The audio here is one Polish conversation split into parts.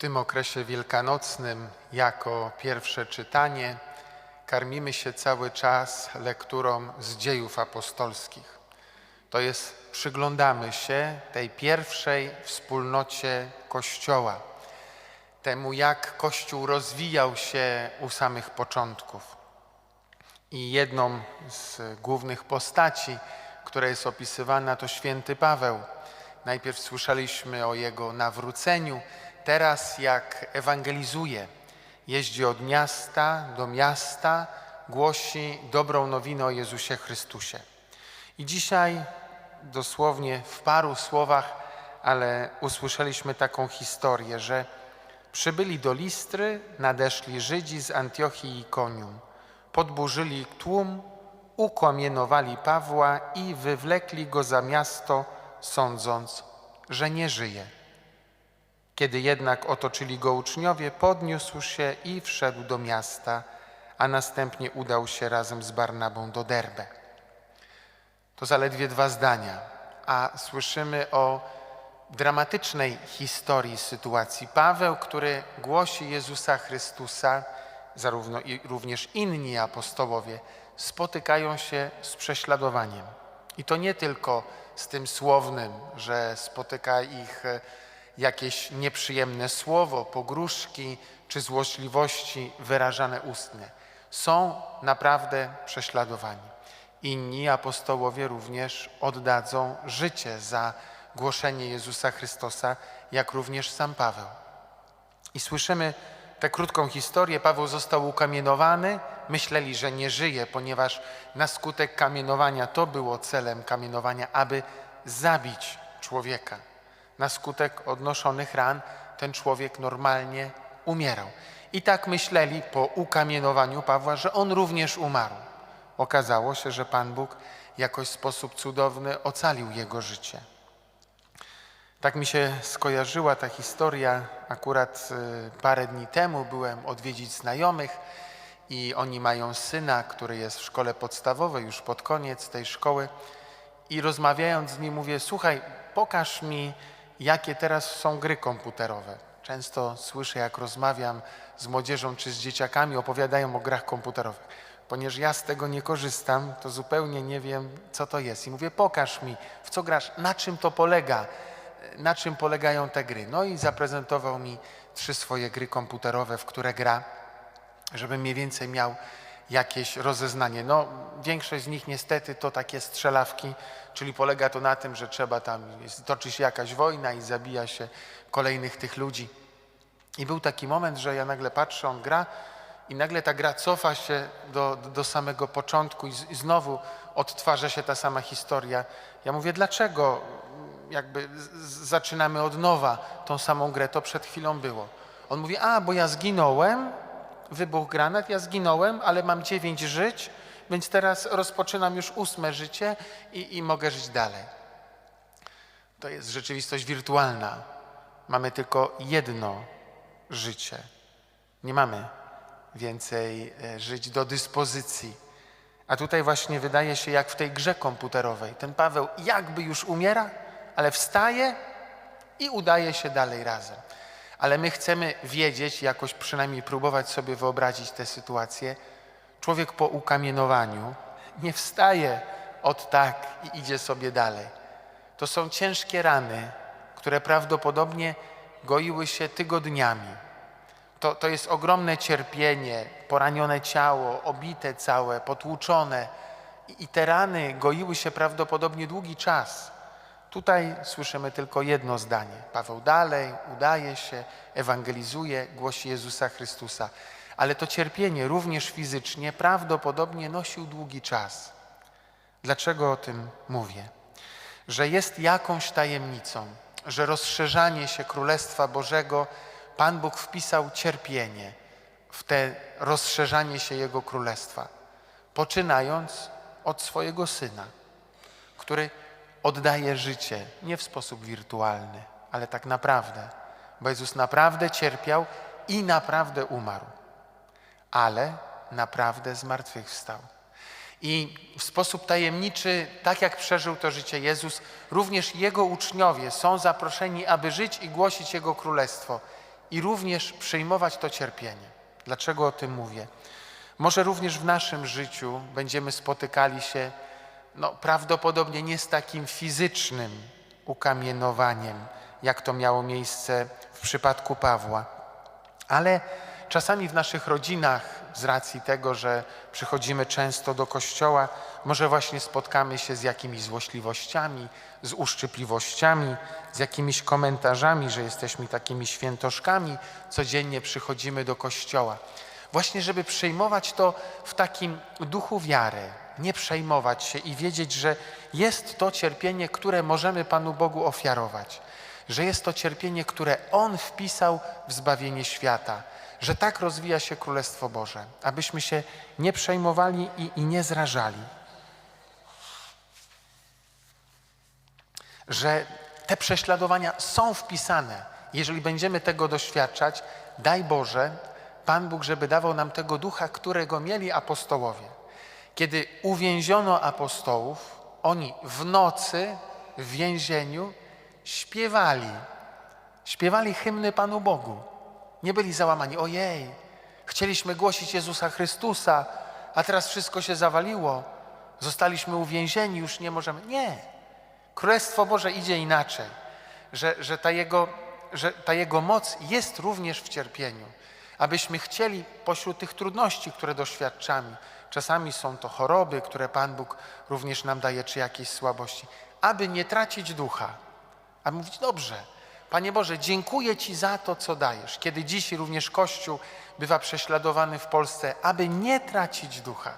tym okresie wielkanocnym, jako pierwsze czytanie, karmimy się cały czas lekturą z dziejów apostolskich. To jest, przyglądamy się tej pierwszej wspólnocie Kościoła, temu jak Kościół rozwijał się u samych początków. I jedną z głównych postaci, która jest opisywana, to święty Paweł. Najpierw słyszeliśmy o jego nawróceniu, teraz jak ewangelizuje, jeździ od miasta do miasta, głosi dobrą nowinę o Jezusie Chrystusie. I dzisiaj dosłownie w paru słowach, ale usłyszeliśmy taką historię, że przybyli do Listry, nadeszli Żydzi z Antiochii i Ikonium, podburzyli tłum, ukamienowali Pawła i wywlekli go za miasto, sądząc, że nie żyje. Kiedy jednak otoczyli go uczniowie, podniósł się i wszedł do miasta, a następnie udał się razem z Barnabą do Derbe. To zaledwie dwa zdania, a słyszymy o dramatycznej historii sytuacji. Paweł, który głosi Jezusa Chrystusa, zarówno i również inni apostołowie, spotykają się z prześladowaniem. I to nie tylko z tym słownym, że spotyka ich e, jakieś nieprzyjemne słowo, pogróżki czy złośliwości wyrażane ustnie. Są naprawdę prześladowani. Inni apostołowie również oddadzą życie za głoszenie Jezusa Chrystusa, jak również sam Paweł. I słyszymy tę krótką historię. Paweł został ukamienowany. Myśleli, że nie żyje, ponieważ na skutek kamienowania to było celem kamienowania, aby zabić człowieka. Na skutek odnoszonych ran ten człowiek normalnie umierał. I tak myśleli po ukamienowaniu Pawła, że on również umarł. Okazało się, że Pan Bóg jakoś w sposób cudowny ocalił jego życie. Tak mi się skojarzyła ta historia. Akurat y, parę dni temu byłem odwiedzić znajomych i oni mają syna, który jest w szkole podstawowej, już pod koniec tej szkoły. I rozmawiając z nim mówię, słuchaj, pokaż mi, jakie teraz są gry komputerowe. Często słyszę, jak rozmawiam z młodzieżą czy z dzieciakami, opowiadają o grach komputerowych. Ponieważ ja z tego nie korzystam, to zupełnie nie wiem, co to jest. I mówię, pokaż mi, w co grasz, na czym to polega, na czym polegają te gry. No i zaprezentował mi trzy swoje gry komputerowe, w które gra, żebym mniej więcej miał jakieś rozeznanie. No, większość z nich niestety to takie strzelawki, czyli polega to na tym, że trzeba tam, toczy się jakaś wojna i zabija się kolejnych tych ludzi. I był taki moment, że ja nagle patrzę, on gra i nagle ta gra cofa się do, do samego początku i, z, i znowu odtwarza się ta sama historia. Ja mówię, dlaczego jakby zaczynamy od nowa tą samą grę, to przed chwilą było. On mówi, a bo ja zginąłem, wybuchł granat, ja zginąłem, ale mam dziewięć żyć, więc teraz rozpoczynam już ósme życie i, i mogę żyć dalej. To jest rzeczywistość wirtualna. Mamy tylko jedno życie. Nie mamy więcej e, żyć do dyspozycji. A tutaj właśnie wydaje się jak w tej grze komputerowej. Ten Paweł jakby już umiera, ale wstaje i udaje się dalej razem. Ale my chcemy wiedzieć, jakoś przynajmniej próbować sobie wyobrazić tę sytuację. Człowiek po ukamienowaniu nie wstaje od tak i idzie sobie dalej. To są ciężkie rany, które prawdopodobnie goiły się tygodniami. To, to jest ogromne cierpienie, poranione ciało, obite całe, potłuczone. I, I te rany goiły się prawdopodobnie długi czas. Tutaj słyszymy tylko jedno zdanie. Paweł dalej udaje się, ewangelizuje, głosi Jezusa Chrystusa. Ale to cierpienie również fizycznie prawdopodobnie nosił długi czas. Dlaczego o tym mówię? Że jest jakąś tajemnicą, że rozszerzanie się Królestwa Bożego Pan Bóg wpisał cierpienie w te rozszerzanie się Jego Królestwa, poczynając od swojego Syna, który oddaje życie nie w sposób wirtualny, ale tak naprawdę, bo Jezus naprawdę cierpiał i naprawdę umarł, ale naprawdę zmartwychwstał. I w sposób tajemniczy, tak jak przeżył to życie Jezus, również Jego uczniowie są zaproszeni, aby żyć i głosić Jego Królestwo i również przyjmować to cierpienie. Dlaczego o tym mówię? Może również w naszym życiu będziemy spotykali się no, prawdopodobnie nie z takim fizycznym ukamienowaniem, jak to miało miejsce w przypadku Pawła, ale czasami w naszych rodzinach, z racji tego, że przychodzimy często do kościoła, może właśnie spotkamy się z jakimiś złośliwościami, z uszczypliwościami, z jakimiś komentarzami, że jesteśmy takimi świętoszkami, codziennie przychodzimy do kościoła. Właśnie, żeby przejmować to w takim duchu wiary, nie przejmować się i wiedzieć, że jest to cierpienie, które możemy Panu Bogu ofiarować, że jest to cierpienie, które On wpisał w zbawienie świata, że tak rozwija się Królestwo Boże, abyśmy się nie przejmowali i, i nie zrażali. Że te prześladowania są wpisane. Jeżeli będziemy tego doświadczać, daj Boże, Pan Bóg, żeby dawał nam tego ducha, którego mieli apostołowie. Kiedy uwięziono apostołów, oni w nocy w więzieniu śpiewali. Śpiewali hymny Panu Bogu. Nie byli załamani. Ojej, chcieliśmy głosić Jezusa Chrystusa, a teraz wszystko się zawaliło. Zostaliśmy uwięzieni, już nie możemy. Nie. Królestwo Boże idzie inaczej. Że, że, ta jego, że ta Jego moc jest również w cierpieniu. Abyśmy chcieli pośród tych trudności, które doświadczamy, czasami są to choroby, które Pan Bóg również nam daje, czy jakieś słabości, aby nie tracić ducha, aby mówić, dobrze, Panie Boże, dziękuję Ci za to, co dajesz. Kiedy dziś również Kościół bywa prześladowany w Polsce, aby nie tracić ducha.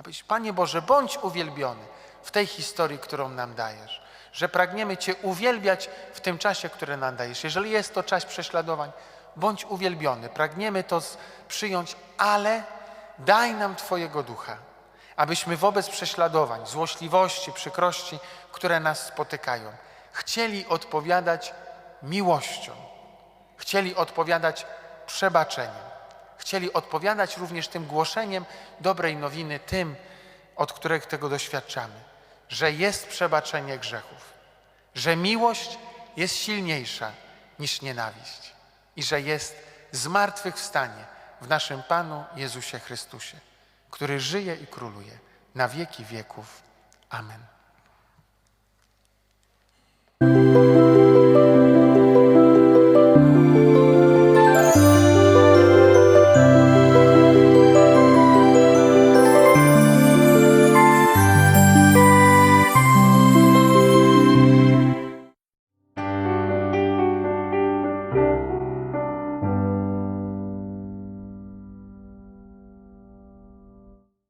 Abyś, Panie Boże, bądź uwielbiony w tej historii, którą nam dajesz. Że pragniemy Cię uwielbiać w tym czasie, który nam dajesz. Jeżeli jest to czas prześladowań, bądź uwielbiony. Pragniemy to przyjąć, ale daj nam Twojego ducha, abyśmy wobec prześladowań, złośliwości, przykrości, które nas spotykają, chcieli odpowiadać miłością, chcieli odpowiadać przebaczeniem, chcieli odpowiadać również tym głoszeniem dobrej nowiny, tym, od których tego doświadczamy, że jest przebaczenie grzechów, że miłość jest silniejsza niż nienawiść i że jest zmartwychwstanie w naszym Panu Jezusie Chrystusie, który żyje i króluje na wieki wieków. Amen.